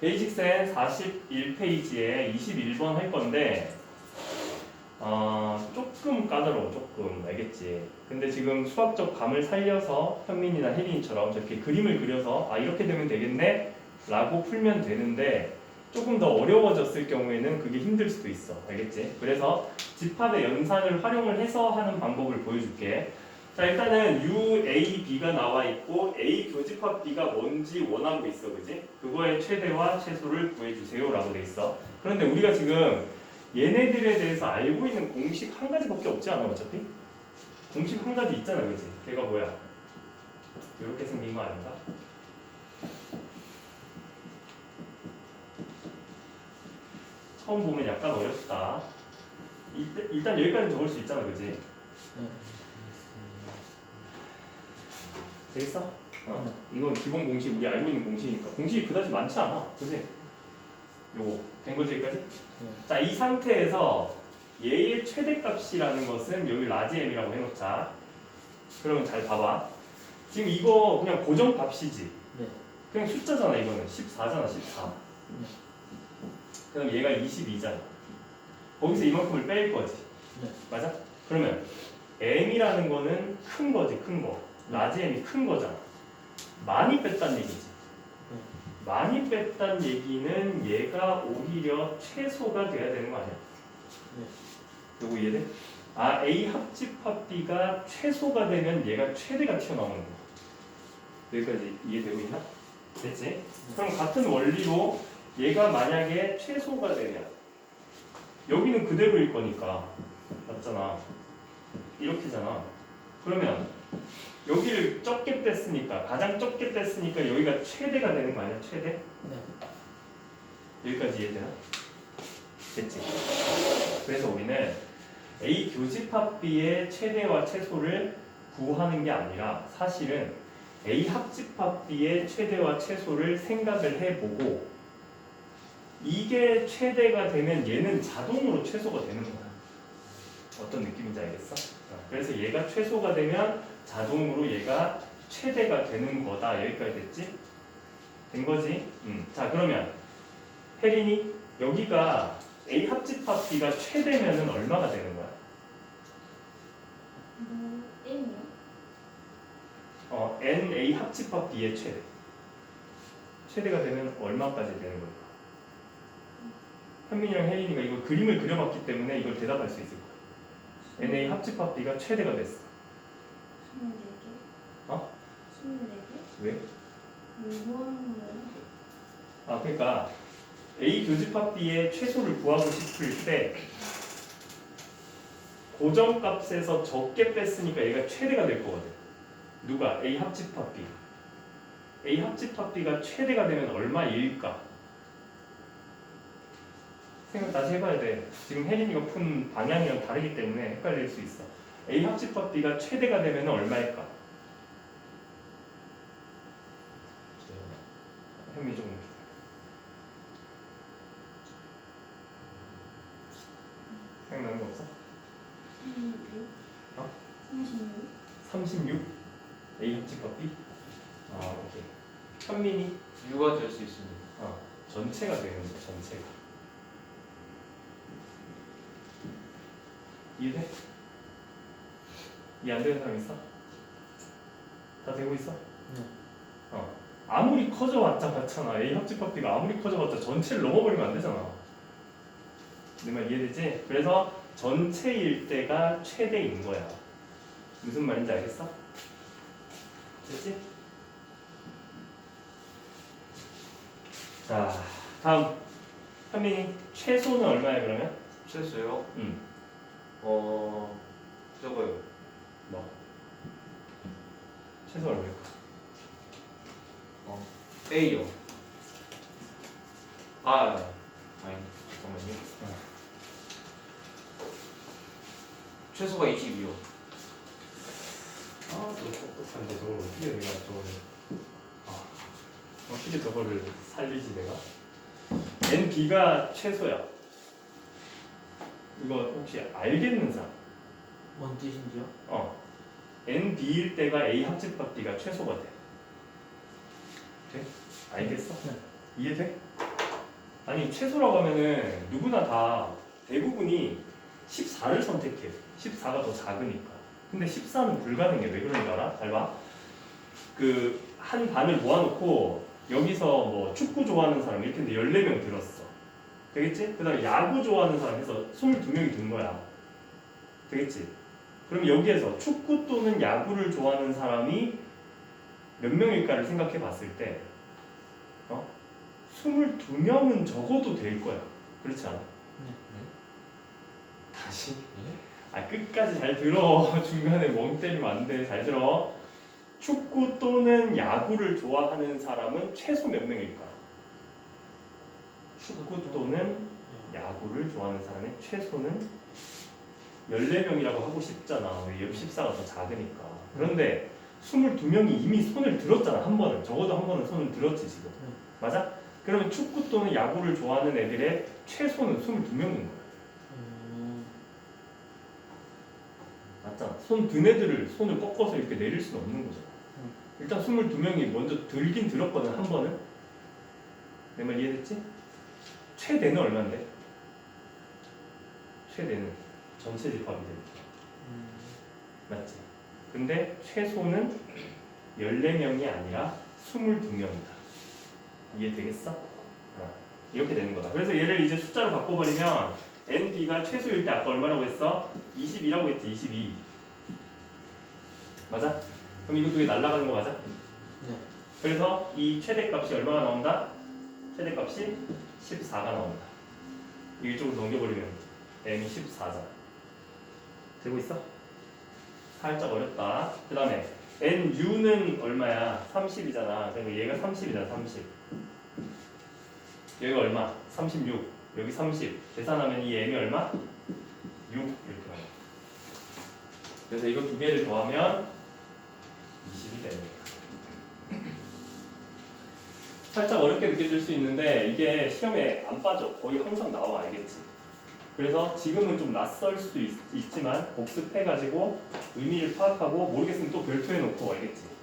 베이직센 41페이지에 21번 할 건데 어, 조금 까다로워 조금. 알겠지? 근데 지금 수학적 감을 살려서 현민이나 혜린이처럼 저렇게 그림을 그려서 아 이렇게 되면 되겠네? 라고 풀면 되는데 조금 더 어려워졌을 경우에는 그게 힘들 수도 있어. 알겠지? 그래서 집합의 연산을 활용을 해서 하는 방법을 보여줄게 자 일단은 U, A, B가 나와 있고 A 교집합 B가 뭔지 원하고 있어 그지? 그거의 최대와 최소를 구해주세요 라고 돼 있어 그런데 우리가 지금 얘네들에 대해서 알고 있는 공식 한 가지밖에 없지 않아 어차피? 공식 한 가지 있잖아 그지? 걔가 뭐야? 이렇게 생긴 거 아닌가? 처음 보면 약간 어렵다 일단, 일단 여기까지 적을 수 있잖아 그지? 네. 되겠어? 어. 이건 기본 공식 우리 알고 있는 공식이니까 공식이 그다지 많지 않아 그지? 요거 된 거지 여기까지? 자 이 상태에서 얘의 최대값이라는 것은 여기 라지 m이라고 해놓자 그러면 잘 봐봐 지금 이거 그냥 고정값이지 네. 그냥 숫자잖아 이거는 14잖아 14 네. 그럼 얘가 22잖아 거기서 이만큼을 뺄 거지 네. 맞아? 그러면 m이라는 거는 큰 거지 큰거 라지 m이 큰 거잖아 많이 뺐단 얘기지 네. 많이 뺐단 얘기는 얘가 오히려 최소가 돼야 되는 거 아니야? 네. 요거 이해돼? 아 A 합집합 B가 최소가 되면 얘가 최대가 튀어나오는 거야 여기까지 이해되고 있나? 됐지? 그럼 같은 원리로 얘가 만약에 최소가 되면 여기는 그대로일 거니까 맞잖아 이렇게잖아 그러면 여기를 적게 뺐으니까 가장 적게 뺐으니까 여기가 최대가 되는 거 아니야 최대? 네. 여기까지 이해되나? 됐지? 그래서 우리는 A 교집합 B의 최대와 최소를 구하는 게 아니라 사실은 A 합집합 B의 최대와 최소를 생각을 해보고 이게 최대가 되면 얘는 자동으로 최소가 되는 거야. 어떤 느낌인지 알겠어? 자, 그래서 얘가 최소가 되면 자동으로 얘가 최대가 되는 거다. 여기까지 됐지? 된 거지? 음. 자 그러면 혜린이 여기가 A 합집합 B가 최대면은 얼마가 되는 거야? 뭐 M이요? 어, N A 합집합 B의 최대. 최대가 되면 얼마까지 되는 걸까? 현민이랑 혜린이가 이거 그림을 그려봤기 때문에 이걸 대답할 수 있을 거야. N A 합집합 B가 최대가 됐어. 24개? 어? 24개? 왜? 뭐 하는? 아 그러니까 A 교집합 B의 최소를 구하고 싶을 때 고정값에서 적게 뺐으니까 얘가 최대가 될 거거든. 누가 A 합집합 B. A 합집합 B가 최대가 되면 얼마일까? 생각 다시 해봐야 돼. 지금 혜린이가 푼 방향이랑 다르기 때문에 헷갈릴 수 있어. A 합집합 B가 최대가 되면 얼마일까? 현미 좀 생각나는 거 없어? 36? 어? 36? 36 A 합집합 B? 아 오케이 현민이 U가 될 수 있습니다. 어 전체가 되는 거 전체가 이해돼? 이해 안 되는 사람 있어? 다 되고 있어? 네. 어 아무리 커져봤자 같잖아 A 합집합 B가 아무리 커져봤자 전체를 넘어버리면 안 되잖아 내말 이해되지? 그래서 전체일 때가 최대인 거야 무슨 말인지 알겠어? 됐지? 자 다음 현민이 최소는 얼마야 그러면? 최소요? 응 어, 저거요. 뭐? 최소 얼마일까? 어, A요. 아, 아니, 잠깐만요. 어. 최소가 22요. 아 또 똑똑한데 저걸 어떻게 내가 저거를 아, 어떻게 저거를 살리지 내가 n b가 최소야 이거 혹시 알겠는 사람 뭔 뜻인지요? 어 n b일 때가 a 합집합 b가 최소가 돼 돼? 알겠어? 네. 이해돼? 아니 최소라고 하면은 누구나 다 대부분이 14를 선택해. 14가 더 작으니까. 근데 14는 불가능해. 왜 그런지 알아? 잘 봐. 그 한 반을 모아놓고 여기서 뭐 축구 좋아하는 사람 이렇게 했는데 14명 들었어. 되겠지? 그 다음에 야구 좋아하는 사람 해서 22명이 든 거야. 되겠지? 그럼 여기에서 축구 또는 야구를 좋아하는 사람이 몇 명일까를 생각해 봤을 때, 어? 22명은 적어도 될 거야. 그렇지 않아? 다시. 아, 끝까지 잘 들어. 중간에 멍 때리면 안 돼. 잘 들어. 축구 또는 야구를 좋아하는 사람은 최소 몇 명일까? 축구 또는 야구를 좋아하는 사람의 최소는 14명이라고 하고 싶잖아. 왜 여기 14가 더 작으니까. 그런데 22명이 이미 손을 들었잖아. 한 번은. 적어도 한 번은 손을 들었지, 지금. 응. 맞아? 그러면 축구 또는 야구를 좋아하는 애들의 최소는 22명인 거야. 음, 맞잖아. 손 든 애들을 손을 꺾어서 이렇게 내릴 수는 없는 거잖아. 응. 일단 22명이 먼저 들긴 들었거든, 한 번은. 내 말 이해됐지? 최대는 얼마인데? 최대는 전체 집합이 되니까. 음, 맞지? 근데 최소는 14명이 아니라 22명이다. 이해되겠어? 어, 이렇게 되는 거다. 그래서 얘를 이제 숫자로 바꿔버리면 NB가 최소일 때 아까 얼마라고 했어? 22라고 했지, 22. 맞아? 그럼 이거 두 개 날아가는 거 맞아? 네. 그래서 이 최대값이 얼마가 나온다? 최대값이 14가 나온다. 이쪽으로 넘겨버리면 m이 14잖아. 되고 있어? 살짝 어렵다. 그 다음에 nu는 얼마야? 30이잖아. 그리고 얘가 30이잖아. 30. 여기가 얼마? 36. 여기 30. 계산하면 이 m이 얼마? 6 이렇게 나와. 그래서 이거 두 개를 더하면 20이 되는 거야. 살짝 어렵게 느껴질 수 있는데 이게 시험에 안 빠져. 거의 항상 나와 알겠지? 그래서 지금은 좀 낯설 수도 있, 있지만 복습해가지고 의미를 파악하고 모르겠으면 또 별표해 놓고 알겠지?